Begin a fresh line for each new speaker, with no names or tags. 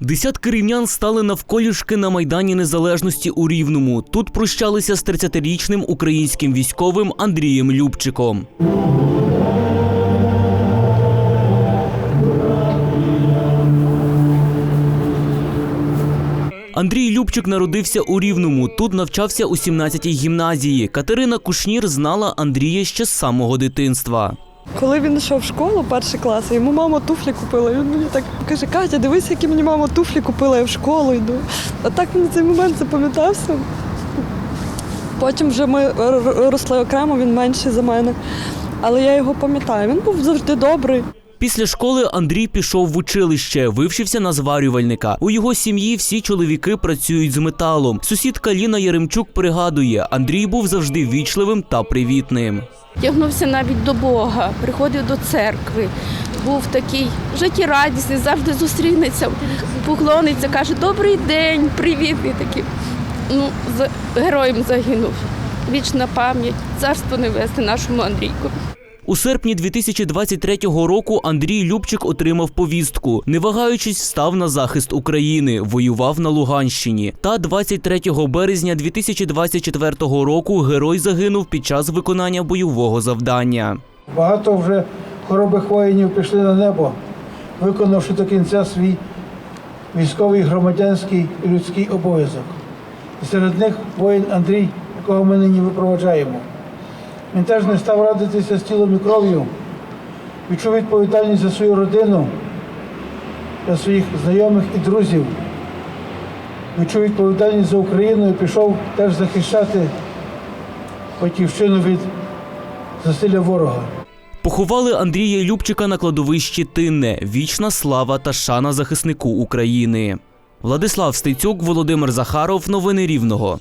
Десятки рівнян стали навколішки на Майдані Незалежності у Рівному. Тут прощалися з 30-річним українським військовим Андрієм Любчиком. Андрій Любчик народився у Рівному. Тут навчався у 17-й гімназії. Катерина Кушнір знала Андрія ще з самого дитинства.
Коли він йшов в школу, перший клас, йому мама туфлі купила. Він мені так каже, Катя, дивись, які мені мама туфлі купила, я в школу йду. А так мені цей момент запам'ятався. Потім вже ми росли окремо, він менший за мене. Але я його пам'ятаю. Він був завжди добрий.
Після школи Андрій пішов в училище, вивчився на зварювальника. У його сім'ї всі чоловіки працюють з металом. Сусідка Ліна Яремчук пригадує, Андрій був завжди вічливим та привітним.
Тягнувся навіть до Бога, приходив до церкви, був такий життєрадісний, завжди зустрінеться, поклониться, каже, добрий день, привітний такий. Ну, з героєм загинув. Вічна пам'ять, царство небесне нашому Андрійку.
У серпні 2023 року Андрій Любчик отримав повістку. Не вагаючись, став на захист України, воював на Луганщині. Та 23 березня 2024 року герой загинув під час виконання бойового завдання.
Багато вже хоробих воїнів пішли на небо, виконавши до кінця свій військовий, громадянський і людський обов'язок. І серед них воїн Андрій, якого ми нині випроваджаємо. Він теж не став радитися з тілом і кров'ю, відчув відповідальність за свою родину, за своїх знайомих і друзів. Відчув відповідальність за Україну і пішов теж захищати батьківщину від засилля ворога.
Поховали Андрія Любчика на кладовищі Тинне. Вічна слава та шана захиснику України. Владислав Стецюк, Володимир Захаров. Новини Рівного.